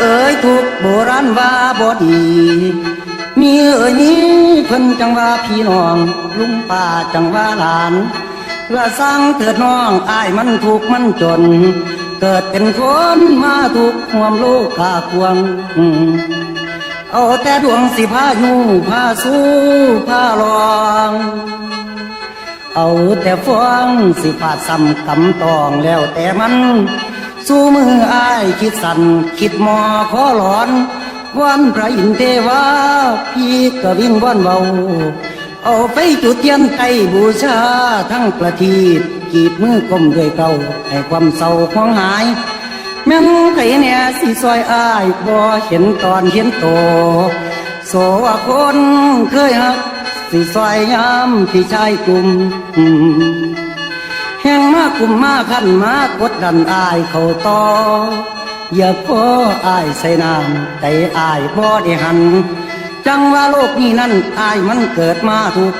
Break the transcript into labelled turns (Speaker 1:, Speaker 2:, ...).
Speaker 1: เอ๋ยทุกโบราณว่าบ่ดีมีเอ๋ยนี้เพิ่นจังว่าพี่น้อง ลุงป้าจังว่าหลานว่าสร้างเถิดน้องอายมันทุกมันจน เกิดเป็นคนมาทุกห่วมโลกกาควง เอาแต่ดวงสิพาอยู่พาสู้พาลองเอาแต่ฟ้องสิฟาซ้ำกำตองแล้วแต่มัน สู้มืออ้ายคิดสั่นคิดหมอขอหลอนวันพระอินเทวาพี่ก็วิ่งว่อนเบาเอาไปจุดเทียนไตบูชาทั้งประทีปกีบมือก้มด้วยเก่าให้ความเศร้าของหาย แม่นไผเนี่ยสิซอยอ้ายบ่เห็นตอนเห็นโตโสว่าคนเคยหักสิซอยยามที่ชายกลุ่ม แห่งมากกุมมาขันมากดดันอายเขาต่ออย่าพออายใส่น้ำใจอายบ่ได้หัน จังว่าโลกนี้นั้นอายมันเกิดมาถูก